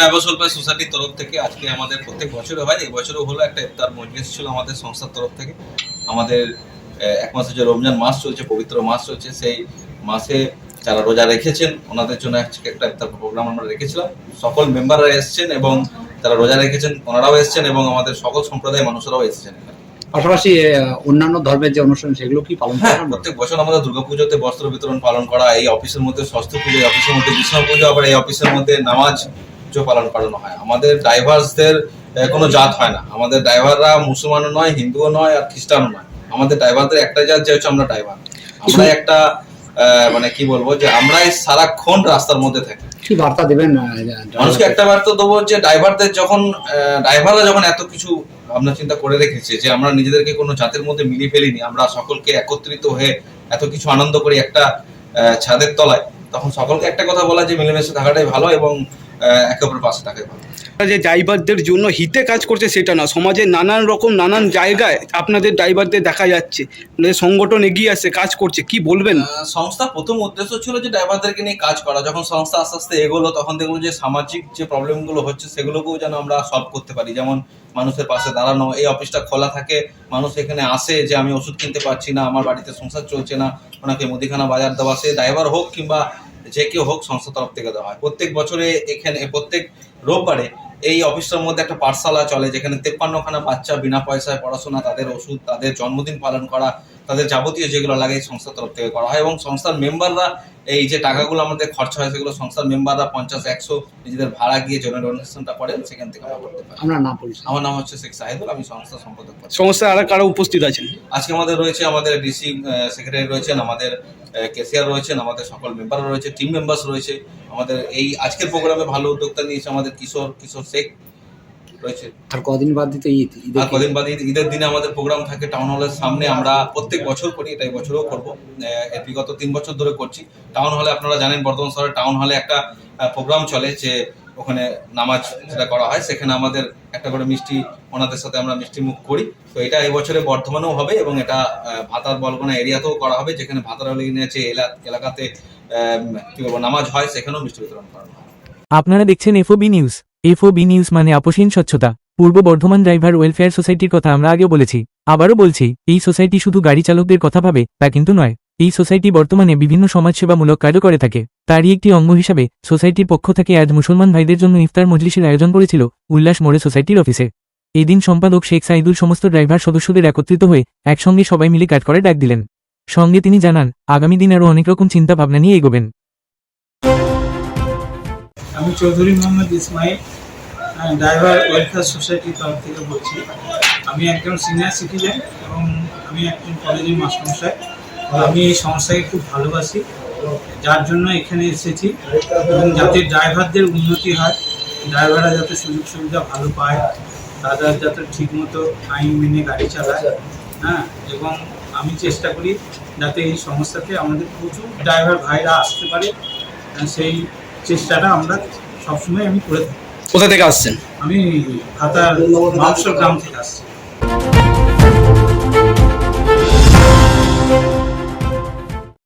Diverse welfare সোসাইটির তরফ থেকে আজকে আমাদের প্রত্যেক বছরে হয় এই বছরও হলো একটা ইফতার মজলিস ছিল আমাদের সংস্থার তরফ থেকে। আমাদের এক মাসে যে রমজান মাস চলছে, পবিত্র মাস চলছে, সেই মাসে যারা রোজা রেখেছেন, ওনাদের জন্য আজকে একটা ইফতার প্রোগ্রাম আমরা রেখেছিলাম। সকল মেম্বাররা এসেছেন এবং যারা রোজা রেখেছেন, ওনারাও এসেছেন এবং আমাদের সকল সম্প্রদায়ের মানুষরাও এসেছেন এখানে। পাশাপাশি অন্যান্য ধর্মের যে অনুষ্ঠান সেগুলো কি পালন হ্যাঁ প্রত্যেক বছর আমাদের দুর্গাপুজোতে বস্ত্র বিতরণ পালন করা এই অফিসের মধ্যে ষষ্ঠ পুজো অফিসের মধ্যে বিষ্ণু পুজো আবার এই অফিসের মধ্যে নামাজ পুজো পালন করানো হয়। আমাদের ড্রাইভার্সদের কোনো জাত হয় না। আমাদের ড্রাইভাররা মুসলমানও নয় হিন্দুও নয় আর খ্রিস্টানও নয়। আমাদের ড্রাইভারদের একটা জাত যে হচ্ছে আমরা ড্রাইভার আমরা একটা মানে কি বলব যে আমরাই সারাক্ষণ রাস্তার মধ্যে থাকি। কি বার্তা দেবেন মানুষকে একটা বার্তা দেবো যে ড্রাইভারদের যখন ড্রাইভাররা যখন এত কিছু ভাবনা চিন্তা করে রেখেছে যে আমরা নিজেদেরকে কোনো জাতের মধ্যে মিলিয়ে ফেলিনি আমরা সকলকে একত্রিত হয়ে এত কিছু আনন্দ করি একটা ছাদের তলায় তখন সকলকে একটা কথা বলা যে মিলেমিশে থাকাটাই ভালো এবং একে অপরের পাশে ভালো যে ড্রাইভারদের জন্য হিতে কাজ করছে সেটা না সমাজে নানান রকম নানান জায়গায় আপনাদের ড্রাইভারদের দেখা যাচ্ছে মানে সংগঠন এগিয়ে আসছে কাজ করছে কি বলবেন? সংস্থা প্রথম উদ্দেশ্য ছিল যে ড্রাইভারদেরকে নিয়ে কাজ করা যখন সংস্থা আস্তে আস্তে এগোলো তখন দেখল যে সামাজিক যে প্রবলেমগুলো হচ্ছে সেগুলোকেও যেন আমরা সলভ করতে পারি। যেমন মানুষের পাশে দাঁড়ানো এই অফিসটা খোলা থাকে মানুষ এখানে আসে যে আমি ওষুধ কিনতে পারছি না আমার বাড়িতে সংসার চলছে না ওনাকে মুদিখানা বাজার দেওয়া সে ড্রাইভার হোক কিংবা যে কেউ হোক সংস্থা তরফ থেকে দেওয়া হয়। প্রত্যেক বছরে এখানে, প্রত্যেক রোববারে এই অফিসটার মধ্যে একটা পাঠশালা চলে, যেখানে তেপ্পান্নখানা বাচ্চা বিনা পয়সায় পড়াশোনা, তাদের ওষুধ, তাদের জন্মদিন পালন করা তাদের যাবতীয় যেগুলো লাগে এই সংস্থার তরফ থেকে করা হয় এবং সংস্থার মেম্বাররা এই যে টাকাগুলো আমাদের খরচা হয় সেগুলো সংস্থার মেম্বাররা পঞ্চাশ একশো নিজেদের ভাড়া গিয়ে জনের ডোনেশনটা করেন সেখান থেকে আমরা করতে পারি। আমরা নাম পরিচয়। আমার নাম হচ্ছে শেখ সাহেদুল আমি সংস্থা সম্পাদক পদে। সংস্থায় আর কারা উপস্থিত আছেন? আজকে আমাদের রয়েছে আমাদের ডিসি সেক্রেটারি রয়েছেন আমাদের কেসিআর রয়েছেন আমাদের সকল মেম্বার রয়েছে টিম মেম্বার্স রয়েছে। আমাদের এই আজকের প্রোগ্রামে ভালো উদ্যোক্তা নিয়েছে আমাদের কিশোর কিশোর শেখ। রয়েছে। আর কদিন বাদ দিতে ঈদ আর কদিন বাদ ঈদ- ঈদের দিনে আমাদের প্রোগ্রাম থাকে টাউন হলের সামনে। আমরা প্রত্যেক বছর করি এটা বছরও করব। আহ, বিগত তিন বছর ধরে করছি। টাউন হলে আপনারা জানেন বর্ধমান শহরে টাউন হলে একটা প্রোগ্রাম চলে যে ওখানে নামাজ যেটা করা হয়। সেখানে আমাদের একটা করে মিষ্টি ওনাদের সাথে আমরা মিষ্টি মুখ করি। তো এটা এই বছরে বর্ধমানেও হবে এবং এটা আহ, ভাতার বলগোনা এরিয়াতেও করা হবে যেখানে ভাতার যে এলাকাতে আহ, কি বলব নামাজ হয় সেখানেও মিষ্টি বিতরণ করা হয়। আপনারা দেখছেন এফওবি নিউজ। এফওবি নিউজ মানে আপোষহীন স্বচ্ছতা। পূর্ব বর্ধমান ড্রাইভার ওয়েলফেয়ার সোসাইটির কথা আমরা আগেও বলেছি। আবারও বলছি, এই সোসাইটি শুধু গাড়ি চালকদের কথা ভাবে, তা কিন্তু নয়। এই সোসাইটি বর্তমানে বিভিন্ন সমাজসেবামূলক কাজও করে থাকে। তারই একটি অঙ্গ হিসাবে, সোসাইটির পক্ষ থেকে আজ মুসলমান ভাইদের জন্য ইফতার মজলিসের আয়োজন করেছিল উল্লাস মোড়ে সোসাইটির অফিসে। এদিন সম্পাদক শেখ সাইদুল সমস্ত ড্রাইভার সদস্যদের একত্রিত হয়ে একসঙ্গে সবাই মিলে কাজ করে ডাক দিলেন। সঙ্গে তিনি জানান, আগামী দিন আরও অনেক রকম চিন্তাভাবনা নিয়ে এগোবেন। আমি চৌধুরী মোহাম্মদ ইসমাইল ড্রাইভার ওয়েলফেয়ার সোসাইটির তরফ থেকে বলছি। আমি একজন সিনিয়র সিটিজেন এবং আমি একজন কলেজের মাস্টারমশাই। আমি এই সংস্থাকে খুব ভালোবাসি। যার জন্য এখানে এসেছি এবং যাতে ড্রাইভারদের উন্নতি হয়, ড্রাইভাররা যাতে সুযোগ সুবিধা ভালো পায়, তারা যাতে ঠিকমতো আইন মেনে গাড়ি চালায় হ্যাঁ এবং আমি চেষ্টা করি যাতে এই সংস্থাতে আমাদের প্রচুর ড্রাইভার ভাইরা আসতে পারে সেই চেষ্টাটা আমরা সবসময় আমি করে থাকি। কোথা থেকে আসছেন? আমি হাতার মাংসর গ্রাম থেকে আসছি।